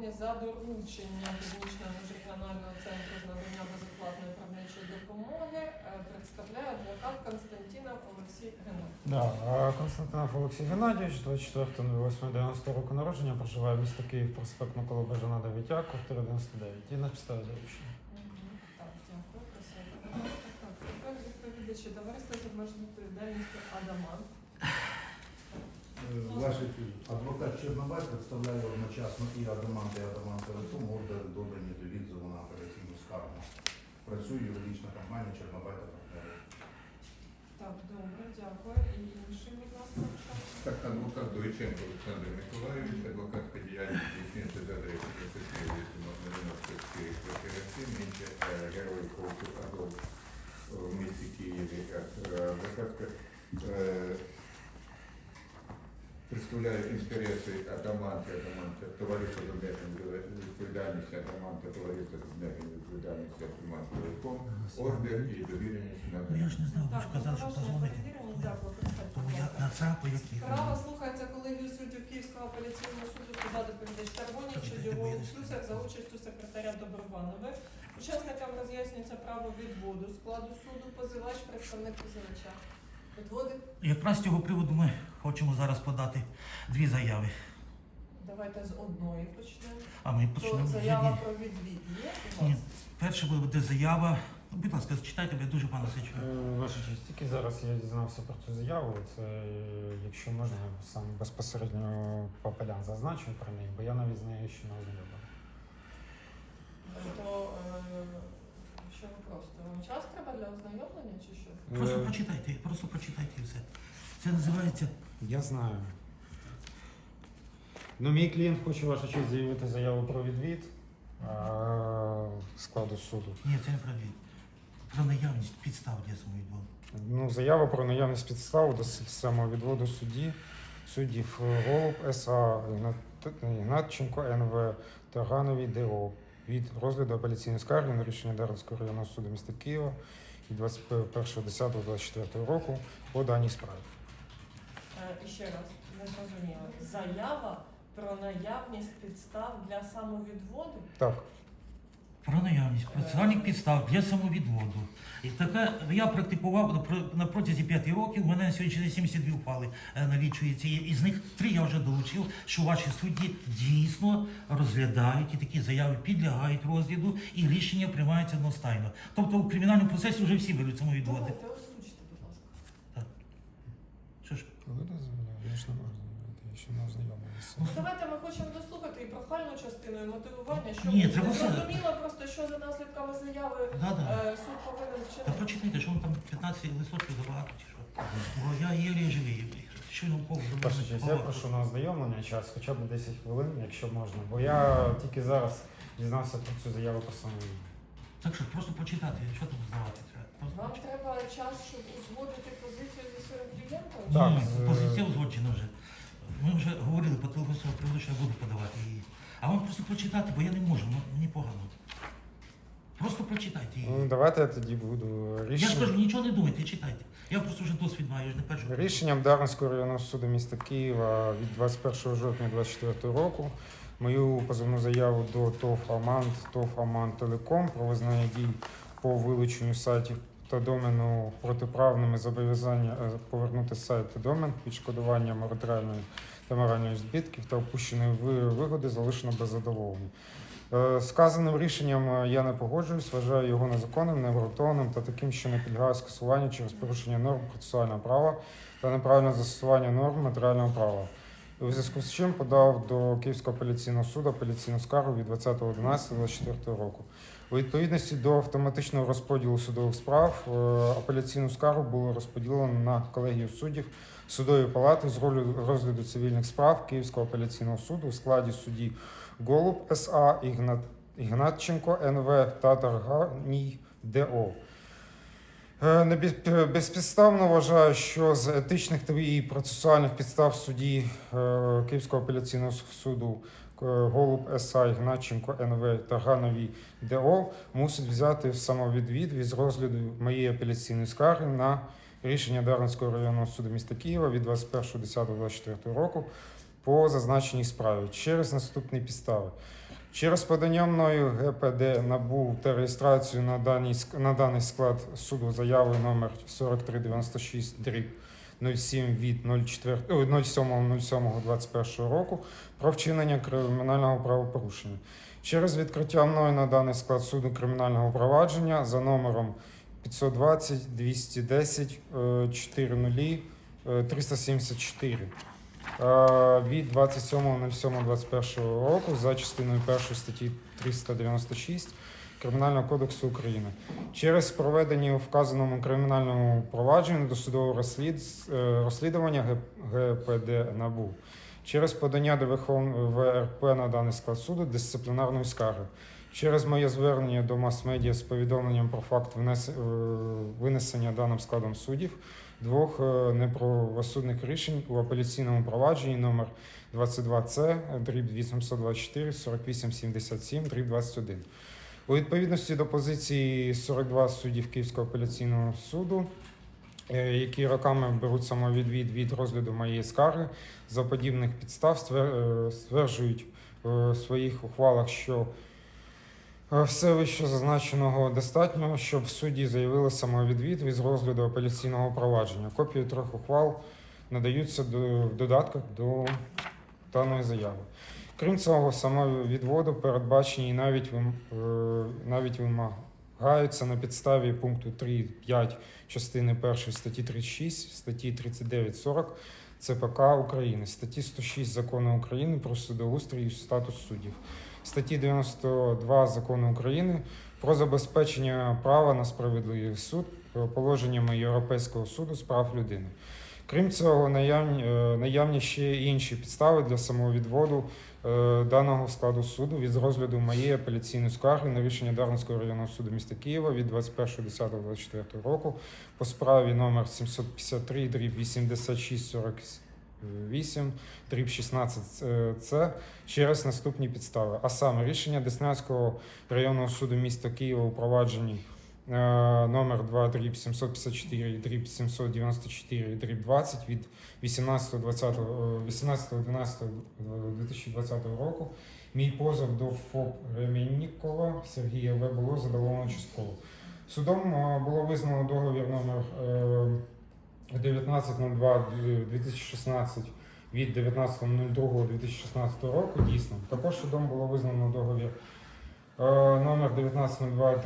сьогодні за дорученням Північного міжрегіонального центру з надання безоплатної правничої допомоги е, представляє адвокат Константинов Олексій Геннадійович. Да, Константинов Олексій Геннадійович, 24.08.90 року народження, проживає в місті Київ, проспект Миколи Бажана 9 А, квартира 99. І на підставі доручення. Так, дякую. Присядьте. Так, відповідачі товариство з обмеженою відповідальністю Адамант. Е, адвокат Чорнобай представляє одночасно і Адамант, і Адамант Телеком, ордер додані до відзову на операційну скаргу. Працює юридична компанія Чорнобай та партнери. Так, добре, дякую. І інший, будь ласка. Так, адвокат Дойченко Олександр Миколаївич, адвокатська діяльність здійснюється за адресою 34 квартира 7, інші е, герої полку Азов в місті Києві. Е, Представляє інтереси Адаманти, Адаманти, товариства з обмеженою відповідальністю Адаманти, товариства з обмеженою відповідальністю Адаманти Телеком, ордер і довіреність на Ну я ж не знав, ви Так, ж казав, що позвонити. Тому я ласка. на ЦАПу яких. Справа слухається колегію суддів Київського апеляційного суду суда доповідач Червоні суддєвого Сюсяк за участю секретаря Доброванови. Учасникам роз'яснюється право відводу складу суду, позивач, представник позивача. Відводить. Якраз з цього приводу ми хочемо зараз подати дві заяви. Давайте з одної почнемо. А ми почнемо з заява про відвід є у Ні, перше буде заява. Ну, Будь ласка, зачитайте, бо я дуже пане Сичу. Е, Ваша честь, тільки зараз я дізнався про цю заяву. Це, е, якщо можна, сам безпосередньо Попелян зазначив про неї, бо я навіть з нею ще не ознайомлений. То е, що ви просто? Вам час треба для ознайомлення чи що? Просто Е, прочитайте, просто прочитайте і все. Це називається. Я знаю. Ну, мій клієнт хоче ваша честь заявити заяву про відвід а, складу суду. Ні, це не про дві. Про наявність підстав для самовідводу. Ну, заява про наявність підстав до с- самовідводу судді, суддів Голуб СА, Ігнат- Ігнатченко НВ та Гановій ДО від розгляду апеляційної скарги на рішення Дарницького районного суду міста Києва від 21.10.24 року по даній справі. Е, І ще раз, не зрозуміло. Заява про наявність підстав для самовідводу? Так, Про наявність процесуальних підстав для самовідводу. І таке я практикував на протязі п'яти років. У мене на сьогодні 72 упали е, налічується. І Із них три я вже долучив, що ваші судді дійсно розглядають і такі заяви підлягають розгляду, і рішення приймаються одностайно. Тобто у кримінальному процесі вже всі беруть самовідводи. Давайте озвучте, будь ласка. Що ж, коли дозволяю, я ж не можу я ще не ознайомився. Ну, давайте ми хочемо дослухати і прохальну частину, і мотивування, що Ні, треба все. зрозуміло просто, що за наслідками заяви да-да. е, суд повинен Та вчинити. прочитайте, що вам там 15 листочків забагато чи що. Бо я єлі живий. Що науково Перша честь, я прошу на ознайомлення час, хоча б 10 хвилин, якщо можна. Бо я тільки зараз дізнався про цю заяву по самовідвід. Так що просто почитати, що там здавати треба. Просто Вам треба час, щоб узгодити позицію зі своїм клієнтом? Так, Ні, з- позиція узгоджена вже. Ми вже говорили по телефону я буду подавати її. А вам просто прочитати, бо я не можу, ну, мені погано. Просто прочитайте її. Ну, давайте я тоді буду Я ж кажу, рішення. нічого не думайте, читайте. Я просто вже досвід маю, я ж не перший. Рішенням Дарницького районного суду міста Києва від 21 жовтня 2024 року мою позовну заяву до ТОВ Амант, ТОВ Амант Телеком про визнання дій по вилученню сайтів та домену протиправними зобов'язання е, повернути сайт та домен, відшкодування матеріальної та моральної збитків та опущеної ви- вигоди залишено без задоволення. Е, Сказаним рішенням е, я не погоджуюсь, вважаю його незаконним, необґрунтованим та таким, що не підлягає скасуванню через порушення норм процесуального права та неправильне застосування норм матеріального права. У зв'язку з чим подав до Київського апеляційного суду апеляційну скаргу від 20.11.24 року. У відповідності до автоматичного розподілу судових справ е, апеляційну скаргу було розподілено на колегію суддів судової палати з ролью розгляду цивільних справ Київського апеляційного суду у складі судді Голуб СА, Ігнат, Ігнатченко НВ та Тарганій ДО. Е, не без- Безпідставно вважаю, що з етичних і процесуальних підстав судді е, Київського апеляційного суду е, Голуб СА, Ігнатченко НВ та Гановій ДО мусить взяти в самовідвід від розгляду моєї апеляційної скарги на рішення Дарницького районного суду міста Києва від 21.10.24 року по зазначеній справі через наступні підстави. Через подання мною ГПД набув та реєстрацію на, даний, на даний склад суду заяви номер 4396 дріб 07 від 04 ой, 07.07.21 року про вчинення кримінального правопорушення. Через відкриття мною на даний склад суду кримінального провадження за номером 520 210 е, 40 е, 374 е, від 27.07.21 року за частиною 1 статті 396 Кримінального кодексу України. Через проведення у вказаному кримінальному провадженні досудового розслід... е, розслідування ГПД НАБУ. Через подання до ВРП на даний склад суду дисциплінарної скарги. Через моє звернення до мас-медіа з повідомленням про факт е, винесення даним складом суддів двох е, неправосудних рішень у апеляційному провадженні номер 22С, дріб 824, 4877, дріб 21. У відповідності до позиції 42 суддів Київського апеляційного суду, е, які роками беруть самовідвід від розгляду моєї скарги, за подібних підстав е, стверджують в своїх ухвалах, що все вище зазначеного достатньо, щоб судді заявили самовідвід від розгляду апеляційного провадження. Копії трьох ухвал надаються в додатках до даної заяви. Крім цього, самовідводу передбачені навіть, е, навіть вимагаються на підставі пункту 3.5 частини 1 статті 36, статті 39.40 ЦПК України, статті 106 Закону України про судоустрій і статус суддів, статті 92 закону України про забезпечення права на справедливий суд положеннями Європейського суду з прав людини. Крім цього, наявні, е, наявні ще інші підстави для самовідводу е, даного складу суду від розгляду моєї апеляційної скарги на рішення Дарницького районного суду міста Києва від 21.10.24 року по справі номер 753 8647 8, дріб 16 це через наступні підстави. А саме рішення Деснянського районного суду міста Києва у провадженні е, номер 2 дріб 754 дріб 794 дріб 20 від 18.12.2020 18 е, року мій позов до ФОП Реміннікова Сергія В. було задоволено частково. Судом е, було визнано договір номер 1902-2016 від 19.02.2016 року дійсно. Також судом було визнано договір е, номер 1902 е,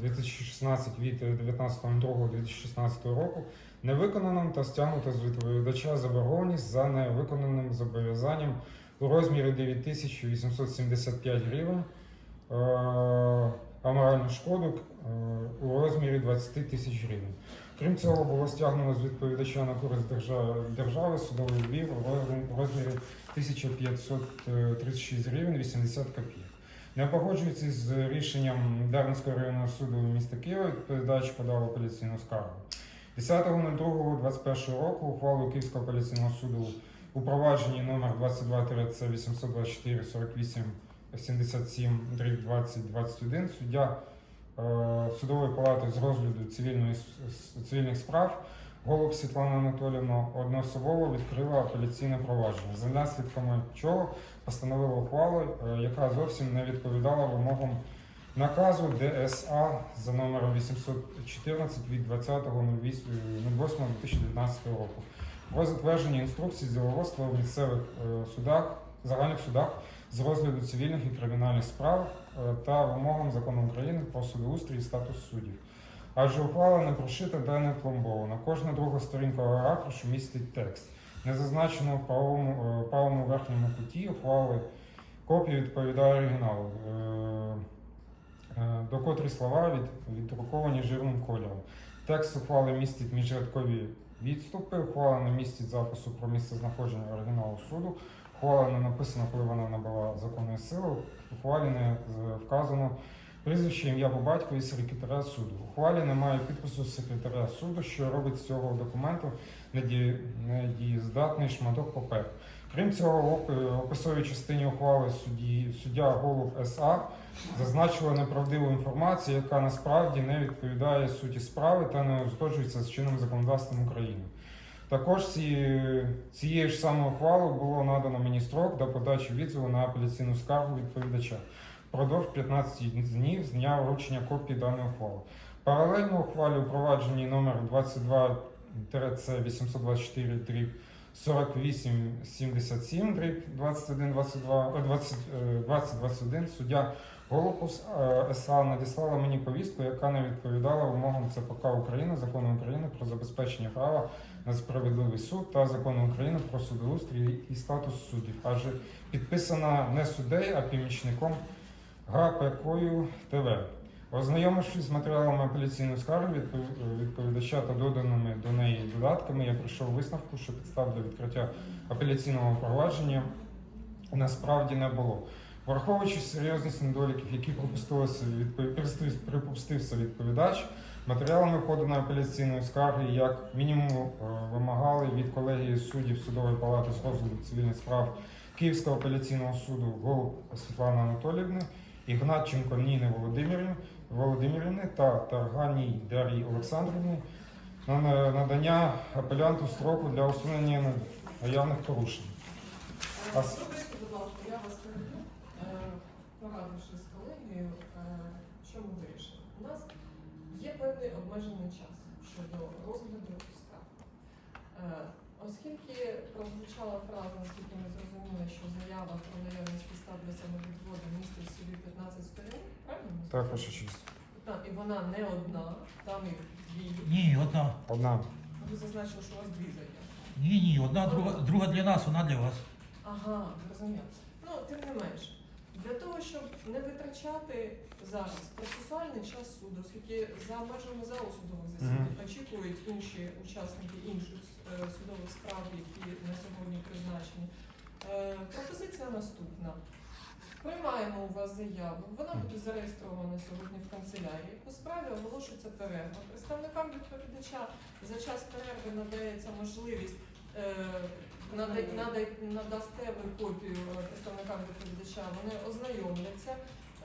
2016 від 19.02.2016 року невиконаним та стягнуто з відповідача заборгованість за невиконаним зобов'язанням у розмірі 9875 гривень, е, а шкоду у розмірі 20 тисяч гривень. Крім цього, було стягнено з відповідача на користь держави, держави судовий збір у розмірі- у розмірі 1536 гривень 80 копійок. Не погоджуючись з рішенням Дарницького районного суду міста Києва, відповідач подав апеляційну скаргу. 10.02.21 року ухвалою Київського апеляційного суду у провадженні номер 22 це 824 48 77 20 21 суддя судової палати з розгляду цивільної цивільних справ Голуб Світлана Анатолівна одноособово відкрила апеляційне провадження, за наслідками чого постановила ухвалу, е, яка зовсім не відповідала вимогам наказу ДСА за номером 814 від 20.08.2019 року. Про затвердження інструкцій з діловодства в місцевих е, судах, загальних судах з розгляду цивільних і кримінальних справ е, та вимогам закону України про судоустрій і статус суддів. Адже ухвала не прошита та не пломбована. Кожна друга сторінка аркушу містить текст. Не зазначено в правому, е, правому верхньому куті ухвали копія відповідає оригіналу, е, до котрі слова від, віддруковані жирним кольором. Текст ухвали містить міжрядкові відступи, ухвала не містить запису про місце знаходження оригіналу суду, ухвала не написана, коли вона набула законної сили, в ухвалі не вказано прізвище, ім'я по батькові секретаря суду. У ухвалі немає підпису секретаря суду, що робить з цього документу недієздатний шматок паперу. Крім цього, в оп- описовій частині ухвали судді, суддя Голуб СА зазначила неправдиву інформацію, яка насправді не відповідає суті справи та не узгоджується з чинним законодавством України. Також ці, цією ж самою ухвалою було надано мені строк до подачі відзиву на апеляційну скаргу відповідача впродовж 15 днів з дня вручення копії даної ухвали. Паралельно ухвалі у провадженні номер 22 824 дріб 4877 дріб 2122 е, 20, е, 2021 суддя Голубус е, СА надіслала мені повістку, яка не відповідала вимогам ЦПК України, закону України про забезпечення права на справедливий суд та закону України про судоустрій і статус суддів, адже підписана не суддею, а помічником ГПКою ТВ. Ознайомившись з матеріалами апеляційної скарги відпов- відповідача та доданими до неї додатками, я прийшов висновку, що підстав для відкриття апеляційного провадження насправді не було. Враховуючи серйозність недоліків, які припустився відповідач, матеріалами поданої апеляційної скарги як мінімум е, вимагали від колегії суддів судової палати з розгляду цивільних справ Київського апеляційного суду Голуб Світлани Анатоліївни, Ігнатченко Ніни Володимирівни, та Тарганій Дар'ї Олександрівни на на- надання апелянту строку для усунення наявних порушень. А с- Зробіть, будь ласка, я вас переб'ю, Е, порадившись з колегією, е, що ми вирішили. У нас є певний обмежений час щодо розгляду скарг. Е, Оскільки прозвучала фраза, наскільки ми зрозуміли, що заява про наявність підстав для самовідводу містить в собі 15 сторін, правильно? Так, ваша честь. Та- І вона не одна, там їх дві. Ні, одна. Одна. Ви зазначили, що у вас дві заяви. Ні, ні, одна, друга, друга для нас, одна для вас. Ага, зрозуміло. Ну, тим не менш, для того, щоб не витрачати зараз процесуальний час суду, оскільки за межами залу судових засідань очікують інші учасники інших е, судових справ, які на сьогодні призначені. Е, пропозиція наступна. Приймаємо у вас заяву. Вона буде зареєстрована сьогодні в канцелярії. У справі оголошується перерва. Представникам відповідача за час перерви надається можливість надай- надасте ви копію е, представникам відповідача. Вони ознайомляться,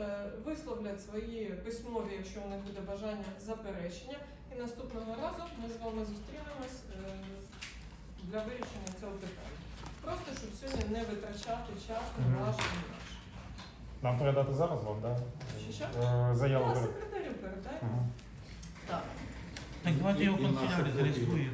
е, висловлять свої письмові, якщо у них буде бажання, заперечення. І наступного разу ми з вами зустрінемось е, для вирішення цього питання. Просто щоб сьогодні не витрачати час на ваш наш. Нам передати зараз вам, так? Що? Заяву. Так, перед- секретарю передайте. Ага. Так. Так давайте його в канцелярі зареєструю.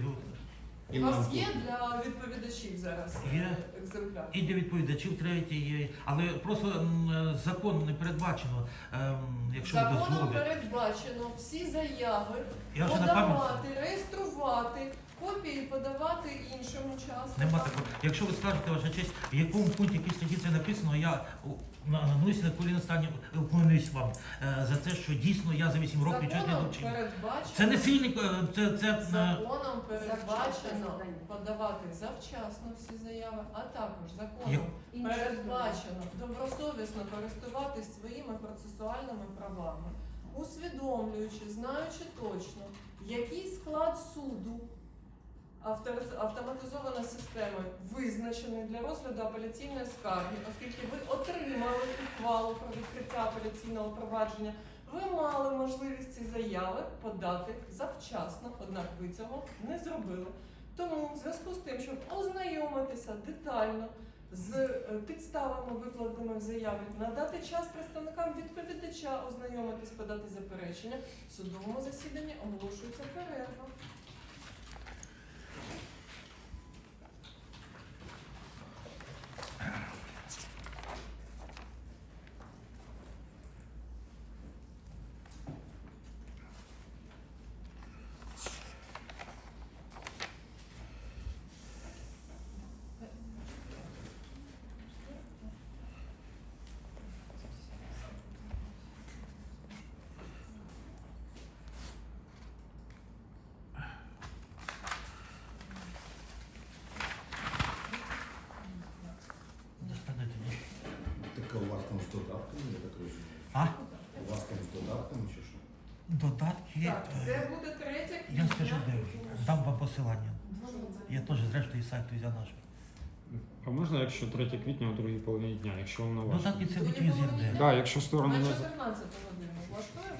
І У вас є для відповідачів зараз е, Є. екземпляр? І для відповідачів третій є. Але просто м, е, законом не передбачено, ем, якщо ви Законом дозволите. передбачено всі заяви Я вже на подавати, реєструвати, копії подавати іншим учасникам. Нема такого. Якщо ви скажете, ваша честь, в якому пункті якій статті це написано, я нанусь на коліна стані вклонюсь вам е, за те, що дійсно я за 8 років нічого не Законом довчив. передбачено, Це не сильник, е, це, це е, законом передбачено подавати завчасно всі заяви, а також законом передбачено добросовісно користуватись своїми процесуальними правами, усвідомлюючи, знаючи точно, який склад суду автоматизована система визначений для розгляду апеляційної скарги, оскільки ви отримали ухвалу про відкриття апеляційного провадження, ви мали можливість ці заяви подати завчасно, однак ви цього не зробили. Тому в зв'язку з тим, щоб ознайомитися детально з е, підставами, викладеними в заяві, надати час представникам відповідача ознайомитись, подати заперечення, судовому засіданні оголошується перерва. достане тоді. Так у вас там з додатками, я так розумію. А? У вас там з додатками чи що? Додатки. Так, е, це буде третя Я скажу, де дам вам посилання. Я теж зрештою із сайту взяв наш. А можна, якщо 3 квітня у другій половині дня, якщо воно ваше? Додатки це половині зірде. Так, якщо сторони На не 14 годину влаштує?